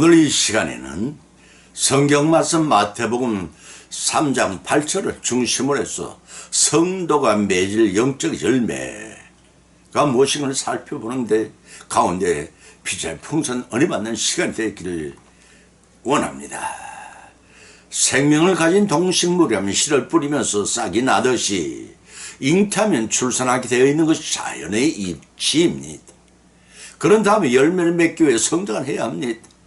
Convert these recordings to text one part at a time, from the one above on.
오늘 이 시간에는 성경 말씀 마태복음 3장 8절을 중심으로 해서 성도가 맺을 영적 열매가 무엇인가를 살펴보는데 가운데 피자의 풍선 은혜 받는 시간이 되기를 원합니다. 생명을 가진 동식물이라면 씨를 뿌리면서 싹이 나듯이 잉태하면 출산하게 되어 있는 것이 자연의 이치입니다. 그런 다음에 열매를 맺기 위해 성장을 해야 합니다.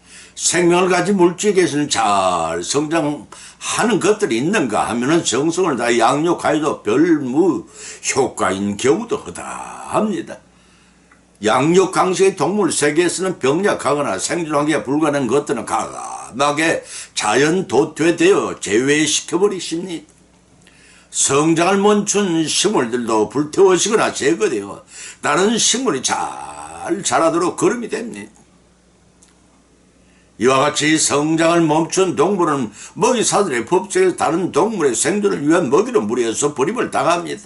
생명을 가진 물질에서는 잘 성장하는 것들이 있는가 하면은 정성을 다 양육하여도 별무 효과인 경우도 허다합니다. 양육 강식의 동물 세계에서는 병약하거나 생존하기가 불가능한 것들은 가감하게 자연 도태되어 제외시켜버리십니다. 성장을 멈춘 식물들도 불태워지거나 제거되어 다른 식물이 잘 자라도록 걸음이 됩니다. 이와 같이 성장을 멈춘 동물은 먹이사들의 법칙에서 다른 동물의 생존을 위한 먹이로 무리해서 버림을 당합니다.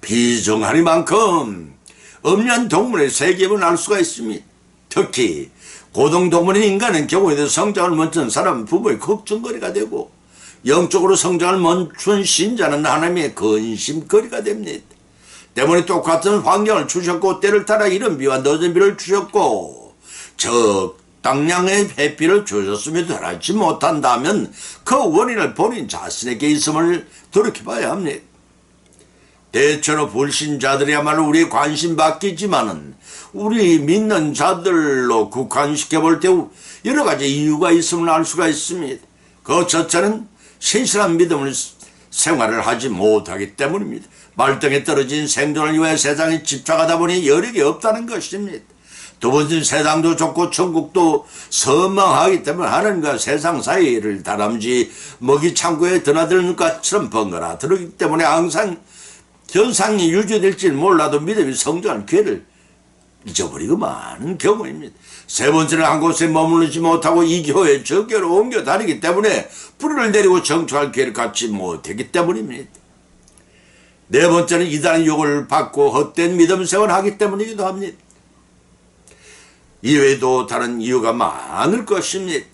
비정하리만큼 엄연한 동물의 세계임을 알 수가 있습니다. 특히 고동동물인 인간은 경우에도 성장을 멈춘 사람 부모의 걱정거리가 되고 영적으로 성장을 멈춘 신자는 하나님의 근심거리가 됩니다. 때문에 똑같은 환경을 주셨고 때를 따라 이른 비와 늦은 비를 주셨고 적 당량의 햇빛을 주셨음에도 달하지 못한다면 그 원인을 본인 자신에게 있음을 돌이켜봐야 합니다. 대체로 불신자들이야말로 우리의 관심 받기지만은 우리 믿는 자들로 국한시켜 볼 때 여러 가지 이유가 있음을 알 수가 있습니다. 그 첫째는 신실한 믿음을 생활을 하지 못하기 때문입니다. 말등에 떨어진 생존을 위해 세상에 집착하다 보니 여력이 없다는 것입니다. 두 번째는 세상도 좋고 천국도 선망하기 때문에 하나님과 세상 사이를 다람쥐 먹이 창고에 드나드는 것처럼 번거나 들었기 때문에 항상 현상이 유지될지 몰라도 믿음이 성장할 기회를 잊어버리고 많은 경우입니다. 세 번째는 한 곳에 머무르지 못하고 이 교회 저 교회로 옮겨 다니기 때문에 뿌리를 내리고 정착할 기회를 갖지 못했기 때문입니다. 네 번째는 이단의 욕을 받고 헛된 믿음 생활을 하기 때문이기도 합니다. 이외에도 다른 이유가 많을 것입니다.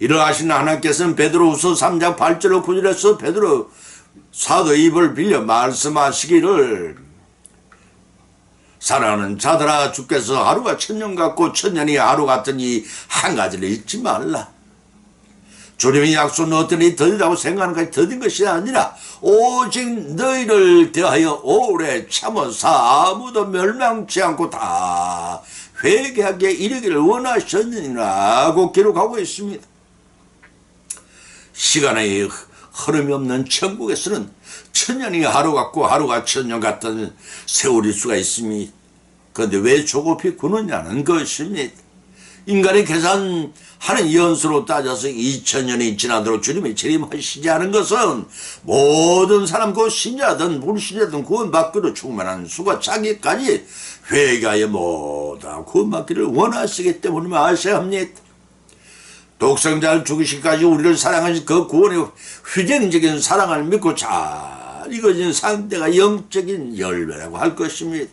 이러하신 하나님께서는 베드로후서 3장 8절로 9절에서 베드로 사도 입을 빌려 말씀하시기를 사랑하는 자들아 주께서 하루가 천년 같고 천년이 하루 같으니 한 가지를 잊지 말라. 주님의 약속은 어떠니 더디다고 생각하는 것이 더딘 것이 아니라 오직 너희를 대하여 오래 참아서 아무도 멸망치 않고 다 회개하게 이르기를 원하셨느니라고 기록하고 있습니다. 시간의 흐름이 없는 천국에서는 천년이 하루 같고 하루가 천년 같은 세월일 수가 있습니다. 그런데 왜 조급히 구느냐는 것입니다. 인간이 계산하는 연수로 따져서 2000년이 지나도록 주님이 재림하시지 않은 것은 모든 사람 그 신자든 불신자든 구원받기로 충만한 수가 자기까지 회개하여 모두 구원받기를 원하시기 때문에 아셔야 합니다. 독생자를 죽이시기까지 우리를 사랑하신 그 구원의 휘쟁적인 사랑을 믿고 잘 이거진 상대가 영적인 열매라고 할 것입니다.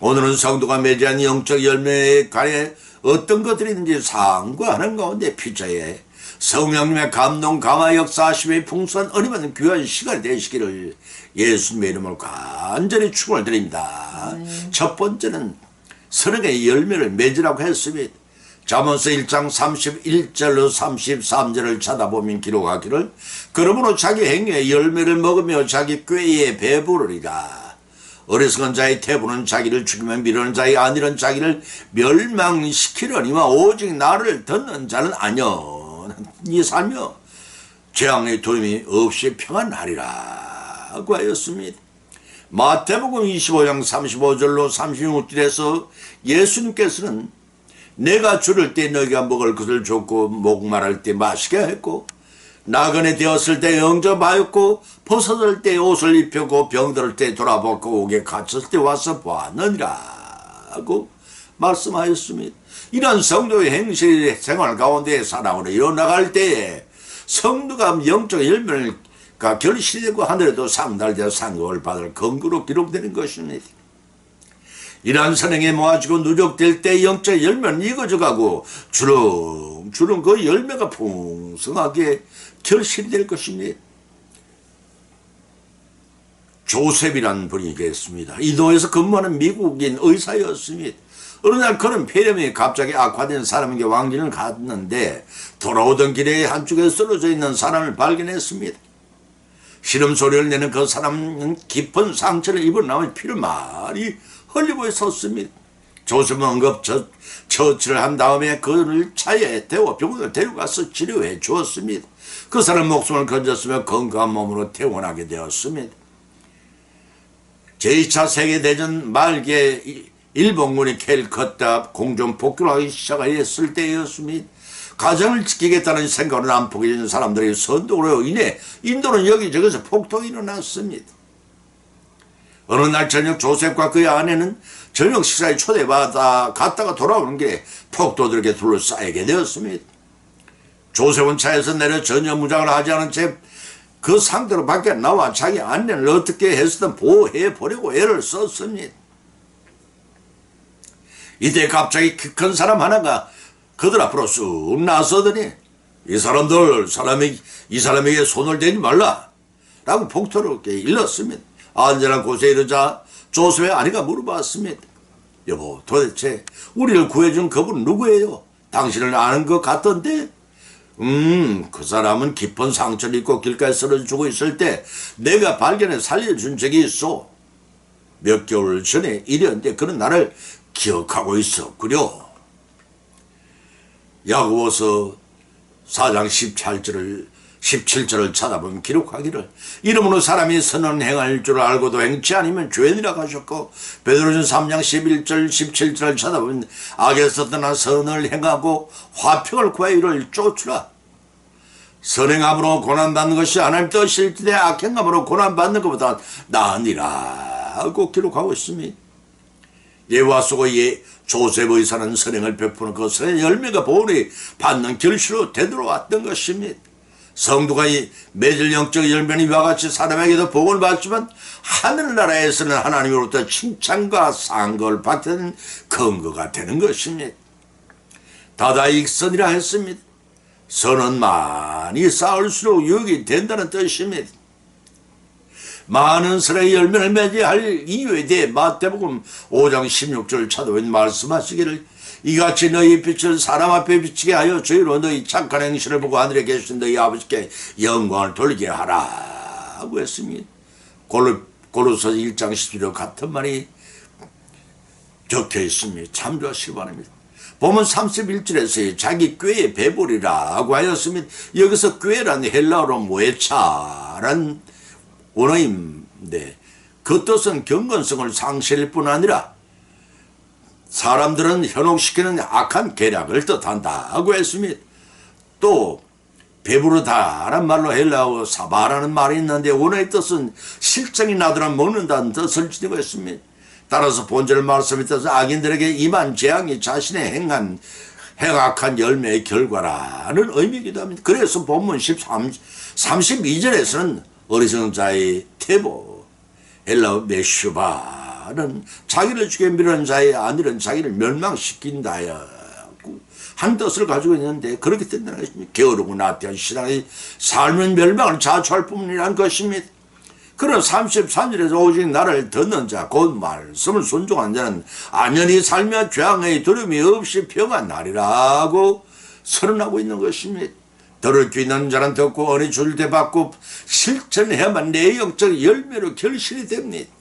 오늘은 성도가 맺은 영적 열매에 관해 어떤 것들이 있는지 상고하는 가운데 피자에 성령님의 감동 감화 역사 하심의 풍성한 은혜받는 귀한 시간이 되시기를 예수님의 이름으로 간절히 축원을 드립니다. 첫 번째는 선악의 열매를 맺으라고 했습니다. 잠언서 1장 31절로 33절을 찾아보면 기록하기를 그러므로 자기 행위의 열매를 먹으며 자기 꾀에 배부르리라. 어리석은 자의 태부는 자기를 죽이며 미루는 자의 안일은 자기를 멸망시키려니와 오직 나를 듣는 자는 안연히 살며 재앙의 두림이 없이 평안하리라고 하였습니다. 마태복음 25장 35절로 36절에서 예수님께서는 내가 줄을 때 너희가 먹을 것을 줬고 목말할 때 마시게 했고 나그네 되었을 때 영접하였고 벗어들 때 옷을 입혔고 병들을 때 돌아보고 옥에 갇혔을 때 와서 보았느니라고 말씀하였습니다. 이런 성도의 행실 생활 가운데 사랑으로 이어나갈 때에 성도가 영적 열매를 결실되고 하늘에도 상달되어 상급을 받을 근거로 기록되는 것입니다. 이러한 선행에 모아지고 누적될 때 영적 열매는 익어져가고 주렁주렁 그 열매가 풍성하게 결실이 될 것입니다. 조셉이라는 분이 계십니다. 이도에서 근무하는 미국인 의사였습니다. 어느 날 그는 폐렴이 갑자기 악화된 사람에게 왕진을 갔는데 돌아오던 길에 한쪽에 쓰러져 있는 사람을 발견했습니다. 시름 소리를 내는 그 사람은 깊은 상처를 입은 나머지 피를 많이 흘리고 있었습니다. 조셉은 응급 처, 처치를 한 다음에 그를 차에 태워 병원을 데려가서 치료해 주었습니다. 그 사람 목숨을 건졌으며 건강한 몸으로 퇴원하게 되었습니다. 제2차 세계대전 말기에 이- 일본군이 캘커타 공전 복귀를 하기 시작했을 때였습니다. 가정을 지키겠다는 생각으로 남북에 있는 사람들의 선동으로 인해 인도는 여기저기서 폭동이 일어났습니다. 어느 날 저녁 조셉과 그의 아내는 저녁 식사에 초대받아 갔다가 돌아오는 길에 폭도들에게 둘러싸이게 되었습니다. 조셉은 차에서 내려 전혀 무장을 하지 않은 채 그 상태로 밖에 나와 자기 아내를 어떻게 해서든 보호해 보려고 애를 썼습니다. 이때 갑자기 키 큰 사람 하나가 그들 앞으로 쑥 나서더니 이 사람들 사람이 이 사람에게 손을 대지 말라 라고 폭토롭게 일렀습니다. 안전한 곳에 이르자 조셉의 아내가 물어봤습니다. 여보 도대체 우리를 구해준 그분 누구예요? 당신을 아는 것 같던데? 음, 그 사람은 깊은 상처를 입고 길가에 쓰러져 죽어 있을 때 내가 발견해 살려준 적이 있어. 몇 개월 전에 일이었는데 그는 나를 기억하고 있었구려. 야고보서 4장 17절을 17절을 찾아보면 기록하기를 이름으로 사람이 선은 행할 줄 알고도 행치 아니면 죄인이라 하셨고 베드로전 3장 11절 17절을 찾아보면 악에서 떠나 선을 행하고 화평을 구하여 이를 쫓으라 선행함으로 고난받는 것이 하나님 뜻일지대 악행함으로 고난받는 것보다 나으니라고 기록하고 있습니다. 예와 속의 예, 조셉 의사는 선행을 베푸는 그 선의 열매가 보온이 받는 결실로 되돌아왔던 것입니다. 성도가 이 맺을 영적 열매는 이와 같이 사람에게도 복을 받지만 하늘나라에서는 하나님으로부터 칭찬과 상걸 받는 근거가 되는 것입니다. 다다익선이라 했습니다. 선은 많이 쌓을수록 유익이 된다는 뜻입니다. 많은 선의 열매를 맺어야 할 이유에 대해 마태복음 5장 16절 찾아온 말씀하시기를 이같이 너희 빛을 사람 앞에 비치게 하여 저희로 너희 착한 행실을 보고 하늘에 계신 너희 아버지께 영광을 돌리게 하라고 했습니다. 골로, 골로서 1장 10절과 같은 말이 적혀 있습니다. 참조하시기 바랍니다. 보면 31절에서 자기 꾀에 배불이라고 하였으면 여기서 꾀란 헬라어로 모에차란 원어인데 그 뜻은 경건성을 상실일 뿐 아니라 사람들은 현혹시키는 악한 계략을 뜻한다고 했습니다. 또 배부르다란 말로 헬라어 사바라는 말이 있는데 원어의 뜻은 실정이 나더라 먹는다는 뜻을 지니고 있습니다. 따라서 본절 말씀에 따라서 악인들에게 임한 재앙이 자신의 행한 행악한 열매의 결과라는 의미이기도 합니다. 그래서 본문 13, 32절에서는 어리석은 자의 태보 헬라어 메슈바 는 자기를 죽여 미는 자의 아들은 자기를 멸망시킨다야 한 뜻을 가지고 있는데 그렇게 된다는 것입니다. 게으르고 나태한 신앙의 삶은 멸망을 자초할 뿐이라는 것입니다. 그런 33절에서 오직 나를 듣는 자, 곧 말씀을 순종한 자는 안연히 살며 죄악의 두려움이 없이 평안하리라고 선언하고 있는 것입니다. 들을 귀 있는 자는 듣고 은혜 줄때 받고 실천해야만 내 영적 열매로 결실이 됩니다.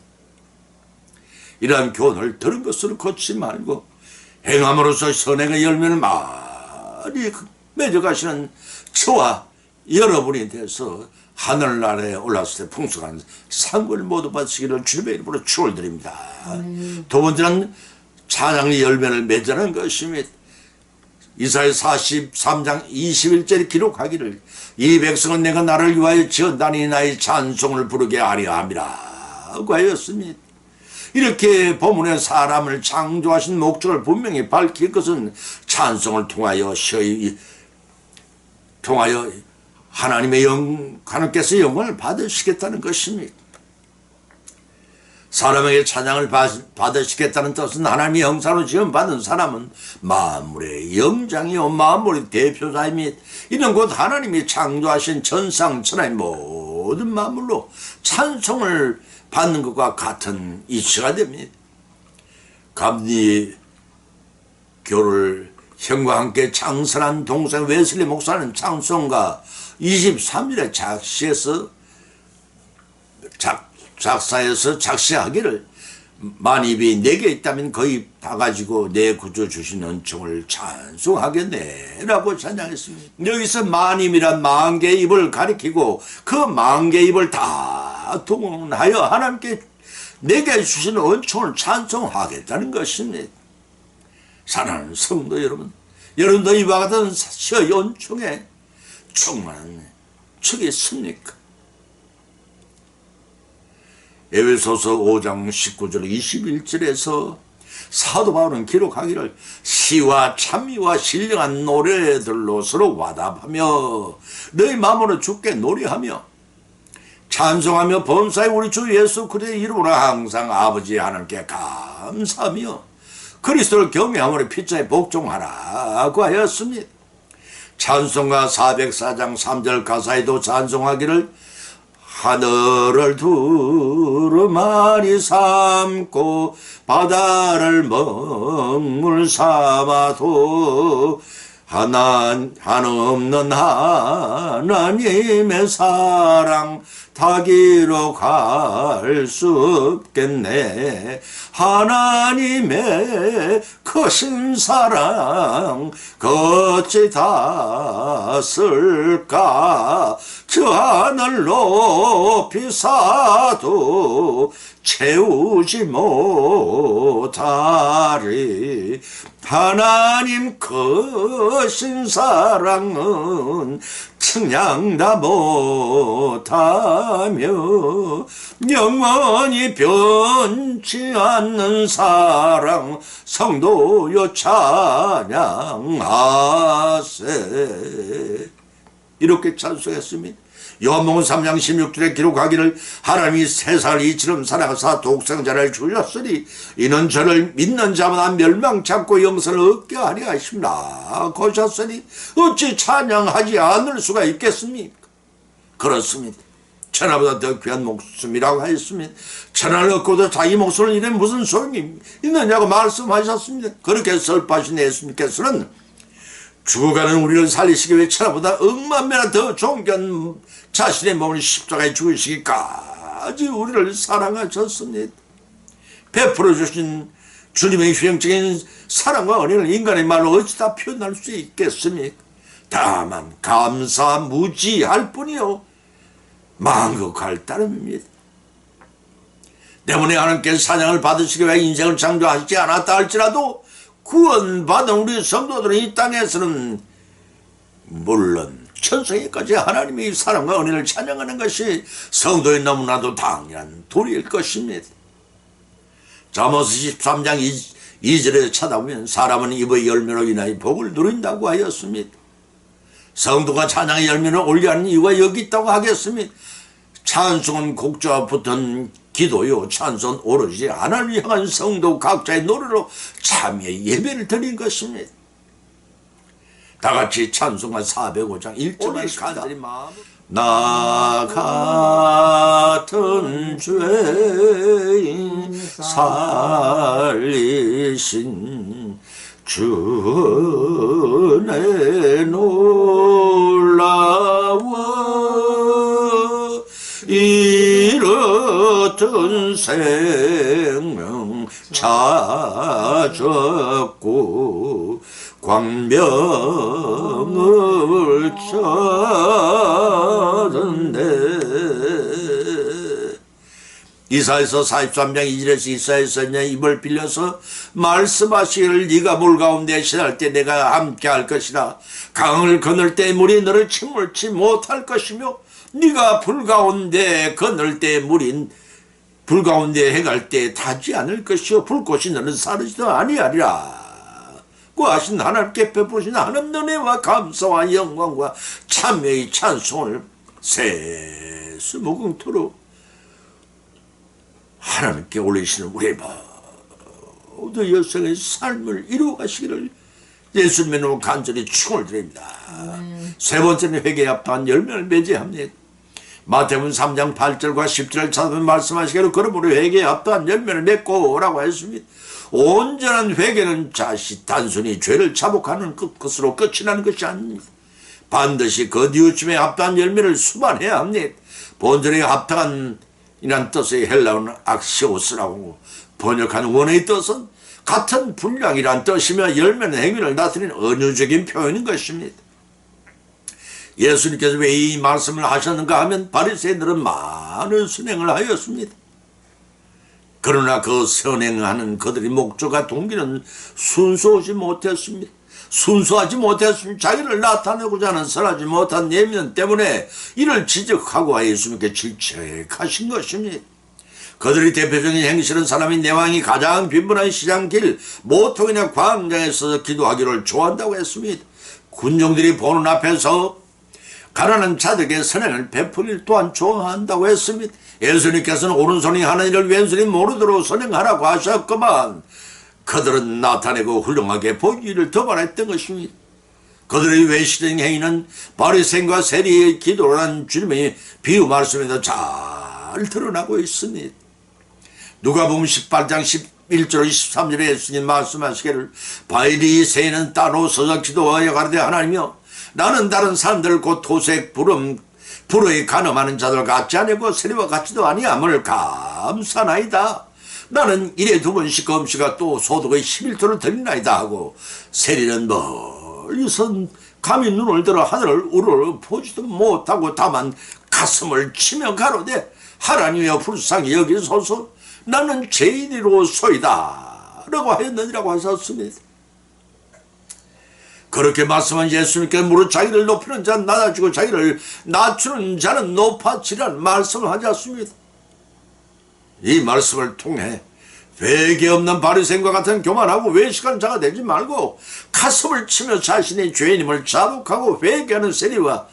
이러한 교훈을 들은 것으로 걷지 말고 행함으로써 선행의 열매를 많이 맺어가시는 저와 여러분이 돼서 하늘나라에 올랐을 때 풍성한 상을 모두 받으시기를 주님의 이름으로 축원드립니다. 두 번째는 찬양의 열매를 맺자는 것입니다. 이사야 43장 21절에 기록하기를 이 백성은 내가 나를 위하여 지었다니 나의 찬송을 부르게 하려 함이라 고 하였습니다. 이렇게 본문에 사람을 창조하신 목적을 분명히 밝힐 것은 찬송을 통하여 시의 통하여 하나님의 영 하나님께서 영광을 받으시겠다는 것입니다. 사람에게 찬양을 받- 받으시겠다는 뜻은 하나님의 형상으로 지금 받은 사람은 만물의 영장이요 만물의 대표자이며 이는 곧 하나님이 창조하신 천상 천하의 모든 만물로 찬송을 받는 것과 같은 이치가 됩니다. 감리 교를 형과 함께 창설한 동생 웨슬리 목사는 찬송가 23일에 작시해서 작, 작사해서 작시하기를 만 입이 내게 있다면 거의 다 가지고 내 구주 주신 은총을 찬송하겠네. 라고 찬양했습니다. 여기서 만 입이란 만 개의 입을 가리키고 그 만 개의 입을 다 동원하여 하나님께 내게 주신 은총을 찬송하겠다는 것입니다. 사랑하는 성도 여러분 여러분도 이와 같은 시의 은총에 충만한 적이 있습니까? 에베소서 5장 19절 21절에서 사도 바울은 기록하기를 시와 찬미와 신령한 노래들로 서로 와답하며 너희 마음으로 주께 노래하며 찬송하며 범사의 우리 주 예수 그리스도의 이름으로 항상 아버지 하나님께 감사하며 그리스도를 경외함으로 피자에 복종하라고 하였습니다. 찬송가 404장 3절 가사에도 찬송하기를 하늘을 두루마리 삼고 바다를 먹물 삼아도 하나 한없는 하나님의 사랑 다 기록할 수 없겠네. 하나님의 크신 사랑 어찌 다 쓸까 저 하늘 높이 사도 채우지 못하리. 하나님 크신 사랑은 측량다 못하며 영원히 변치 않는 사랑 성도여 찬양하세 이렇게 찬송했습니다. 요한복음 3장 16절에 기록하기를 하나님이 세상을 이처럼 사랑하사 독생자를 주셨으니 이는 저를 믿는 자마다 멸망치 않고 영생을 얻게 하려 하십니다. 거셨으니 어찌 찬양하지 않을 수가 있겠습니까? 그렇습니다. 천하보다 더 귀한 목숨이라고 하였습니다. 천하를 얻고도 자기 목숨을 잃으면 무슨 소용이 있느냐고 말씀하셨습니다. 그렇게 설파하신 예수님께서는 죽어가는 우리를 살리시기 위해 천하보다 억만 배나 더 존귀한 자신의 몸을 십자가에 죽으시기까지 우리를 사랑하셨습니다. 베풀어 주신 주님의 휘영적인 사랑과 은혜를 인간의 말로 어찌 다 표현할 수 있겠습니까? 다만 감사 무지할 뿐이요 망극할 따름입니다. 때문에 하나님께서 사냥을 받으시기 위해 인생을 창조하시지 않았다 할지라도 구원받은 우리 성도들은 이 땅에서는 물론 천성에까지 하나님의 사랑과 은혜를 찬양하는 것이 성도의 너무나도 당연한 도리일 것입니다. 자모스 13장 2, 절에 찾아보면 사람은 입의 열매로 인하여 복을 누린다고 하였습니다. 성도가 찬양의 열매를 올려 하는 이유가 여기 있다고 하겠습니다. 찬송은 곡조와 붙은 기도요 찬송 오로지 하나님을 향한 성도 각자의 노래로 참여의 예배를 드린 것입니다. 다 같이 찬송가 405장 1절을 간절히 나 같은 죄인 살리신 주의 놀라 잃었던 생명 찾았고 광명을 찾았네. 이사에서 43장 2절에서 이사에서 내 입을 빌려서 말씀하시기를 네가 물 가운데 신할 때 내가 함께 할 것이라. 강을 건널 때 물이 너를 침몰치 못할 것이며 네가 불 가운데 건널 때 물이 불 가운데 해갈 때 타지 않을 것이요 불꽃이 너는 사르지도 아니하리라 고 하신 하나님께 베푸신 하나님 은혜와 감사와 영광과 참여의 찬송을 세수무궁토록 하나님께 올리시는 우리의 모든 여성의 삶을 이루어가시기를 예수님의 이름으로 간절히 축원을 드립니다. 세 번째는 회개에 합당한 열매를 맺어야 합니다. 마태복음 3장 8절과 10절을 찾으면 말씀하시기로 그러므로 회개에 합당한 열매를 맺고 오라고 했습니다. 온전한 회개는 자시 단순히 죄를 자복하는 것- 것으로 끝이 나는 것이 아닙니다. 반드시 그 뉘우침에 합당한 열매를 수반해야 합니다. 본절에 합당한 이란 뜻의 헬라어는 악시오스라고 번역한 원어의 뜻은 같은 분량이란 뜻이며 열매는 행위를 나타내는 은유적인 표현인 것입니다. 예수님께서 왜 이 말씀을 하셨는가 하면 바리새인들은 많은 선행을 하였습니다. 그러나 그 선행하는 그들의 목적과 동기는 순수하지 못했습니다. 순수하지 못했습니다. 자기를 나타내고자 하는 선하지 못한 내면 때문에 이를 지적하고 예수님께 질책하신 것입니다. 그들의 대표적인 행실은 사람이 내 왕이 가장 빈번한 시장길 모통이나 광장에서 기도하기를 좋아한다고 했습니다. 군종들이 보는 앞에서 가난한 자들에게 선행을 베풀일 또한 좋아한다고 했습니다. 예수님께서는 오른손이 하는 일을 왼손이 모르도록 선행하라고 하셨구만 그들은 나타내고 훌륭하게 보기를 더 바랬던 것입니다. 그들의 외식적인 행위는 바리새인과 세리의 기도란 주님의 비유 말씀에도 잘 드러나고 있습니다. 누가복음 18장 11절 23절에 예수님 말씀하시기를 바리새인은 따로 서서 기도하여 가르되 하나님이여 나는 다른 사람들 곧 도색 부름 불의 가늠하는 자들 같지 아니고 세리와 같지도 아니함을 감사나이다. 나는 일에 두 번씩 검시가 또 소득의 11조를 드리나이다 하고 세리는 멀리서 감히 눈을 들어 하늘을 우러러 보지도 못하고 다만 가슴을 치며 가로되 하나님의 불쌍히 여기소서 나는 죄인이로소이다 라고 하였느니라고 하셨습니다. 그렇게 말씀한 예수님께 무릇 자기를 높이는 자는 낮아지고 자기를 낮추는 자는 높아지라는 말씀을 하지 않습니다. 이 말씀을 통해 회개 없는 바리새인과 같은 교만하고 외식하는 자가 되지 말고 가슴을 치며 자신의 죄인임을 자복하고 회개하는 세리와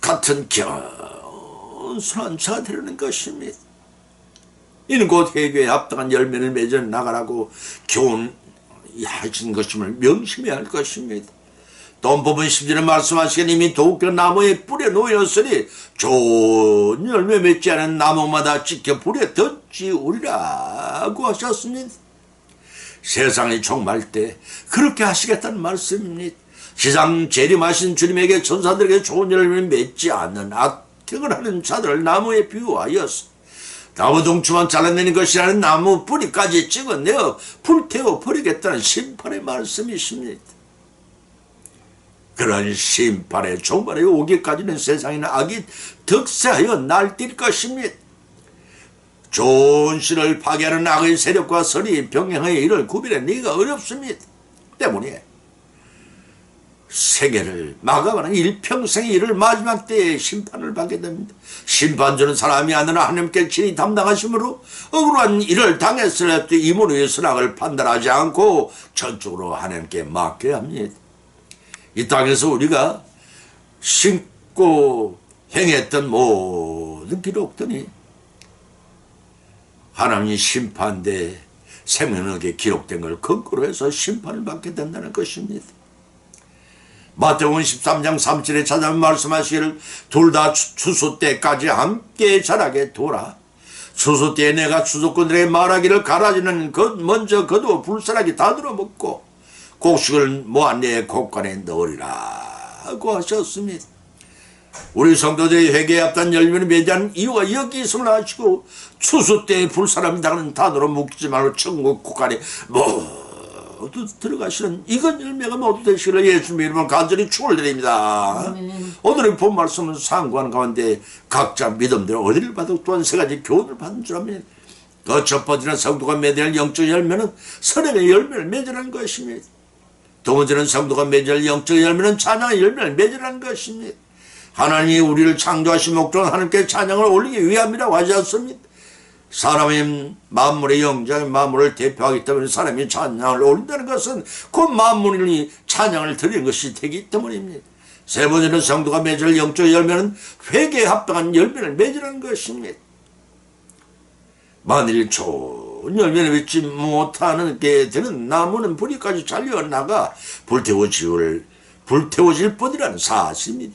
같은 겸손한 자가 되려는 것입니다. 이는 곧 회개에 합당한 열매를 맺어 나가라고 교훈 하신 것임을 명심해야 할 것입니다. 돈법은 10절에 말씀하시기에 이미 도끼 나무에 뿌려 놓였으니 좋은 열매 맺지 않은 나무마다 찍혀 불에 던지우리라고 하셨습니다. 세상이 종말 때 그렇게 하시겠다는 말씀입니다. 시장 재림하신 주님에게 천사들에게 좋은 열매를 맺지 않는 악행을 하는 자들을 나무에 비유하였습니다. 나무 동추만 잘라내는 것이라는 나무 뿌리까지 찍어내어 불태워 버리겠다는 심판의 말씀이십니다. 그런 심판의 종말에 오기까지는 세상에는 악이 득세하여 날뛸 것입니다. 좋은 씨를 파괴하는 악의 세력과 선이 병행하여 이를 구별해 내기가 어렵습니다. 때문에 세계를 마감하는 일평생의 일을 마지막 때에 심판을 받게 됩니다. 심판주는 사람이 아니라 하나님께 친히 담당하심으로 억울한 일을 당했을 때 이문의 선악을 판단하지 않고 전적으로 하나님께 맡겨야 합니다. 이 땅에서 우리가 신고 행했던 모든 기록들이 하나님이 심판대 생명력에 기록된 걸 근거로 해서 심판을 받게 된다는 것입니다. 마태복음 13장 3절에 찾아면 말씀하시기를 둘 다 추수 때까지 함께 자라게 두라. 추수 때에 내가 추수꾼들에게 말하기를 가라지는 것 먼저 거두어 불사하게 다 들어먹고 곡식을 모아 내 곡간에 넣으리라고 하셨습니다. 우리 성도들이 회개에 앞단 열매를 맺은 이유가 여기 있음을 아시고 추수 때에 불사람이 당하는 단으로 묶지 말고 천국 국간에 모두 들어가시는 이건 열매가 모두 되시기를 예수님의 이름으로 간절히 축을 드립니다. 오늘의 본 말씀은 상고하는 가운데 각자 믿음대로 어디를 봐도 또한 세 가지 교훈을 받는 줄 압니다. 그첫 번째는 성도가 맺을 영적 열매는 선행의 열매를 맺으라는 것입니다. 두 번째는 성도가 맺을 영적 열매는 찬양의 열매를 맺으라는 것입니다. 하나님이 우리를 창조하신 목적은 하나님께 찬양을 올리기 위함이라고 하지 않습니다. 사람의 만물의 영장의 만물을 대표하기 때문에 사람이 찬양을 올린다는 것은 그 만물이 찬양을 드리는 것이 되기 때문입니다. 세 번째는 성도가 맺을 영적 열매는 회개에 합당한 열매를 맺으라는 것입니다. 만일 좋은 열매를 맺지 못하는 게 되는 나무는 뿌리까지 잘려나가 불태워질, 불태워질 뿐이라는 사실입니다.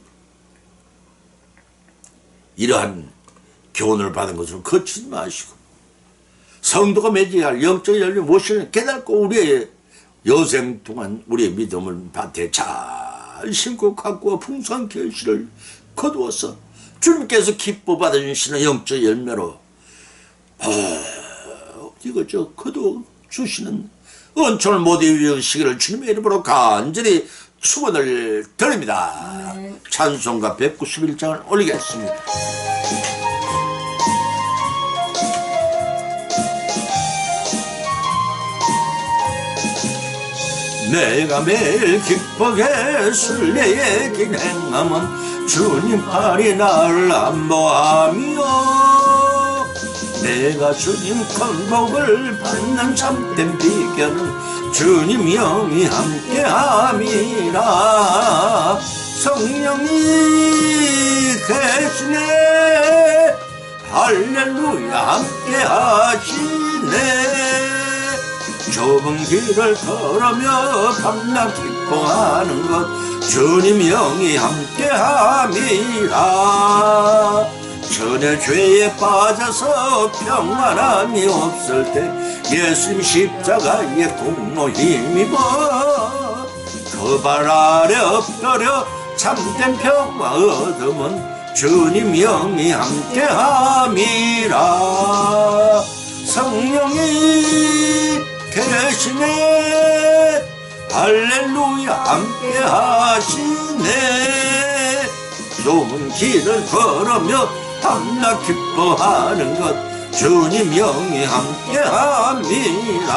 이러한 교훈을 받은 것으로 거치지 마시고 성도가 맺어야 할 영적 열매 무엇을 깨닫고 우리의 여생 동안 우리의 믿음을 밭에 잘 심고 갖고 풍성한 결실을 거두어서 주님께서 기뻐 받아주시는 영적 열매로 아, 이거죠 거두 주시는 은총을 모두 이루시기를 주님의 이름으로 간절히 축원을 드립니다. 찬송가 191장을 올리겠습니다. 내가 매일 기쁘게 순례의 길 행함은 주님 팔이 나를 안보하며 내가 주님 건복을 받는 참된 비결은 주님 영이 함께함이라. 성령이 계시네. 할렐루야 함께하시네 좁은 길을 걸으며 밤낮 기뻐하는 것 주님 영이 함께함이라. 전에 죄에 빠져서 평안함이 없을 때 예수님 십자가의 공로 힘입어 그 발 아래 엎드려 참된 평화 얻음은 주님 영이 함께함이라 할렐루야 함께 하시네. 좁은 길을 걸으며 밤낮 기뻐하는 것 주님 영이 함께 함이라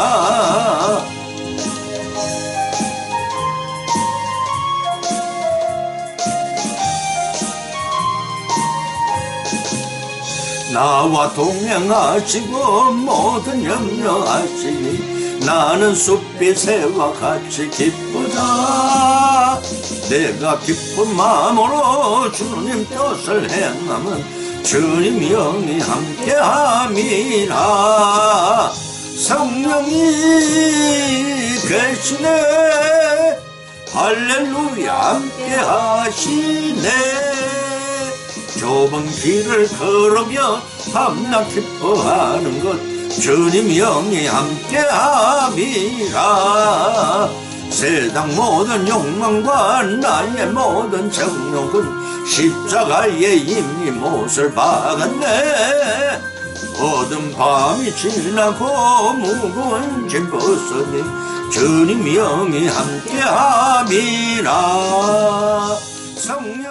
나와 동행하시고 모든 염려하시니 나는 숲빛 새와 같이 기쁘다. 내가 기쁜 마음으로 주님 뜻을 행하면 주님 영이 함께함이라. 성령이 계시네. 할렐루야 함께하시네. 좁은 길을 걸으며 밤낮 기뻐하는 것 주님 영이 함께함이라. 세상 모든 욕망과 나의 모든 정욕은 십자가에 이미 못을 박았네. 어두운 밤이 지나고 무거운 짐 벗으니 주님 영이 함께함이라. 성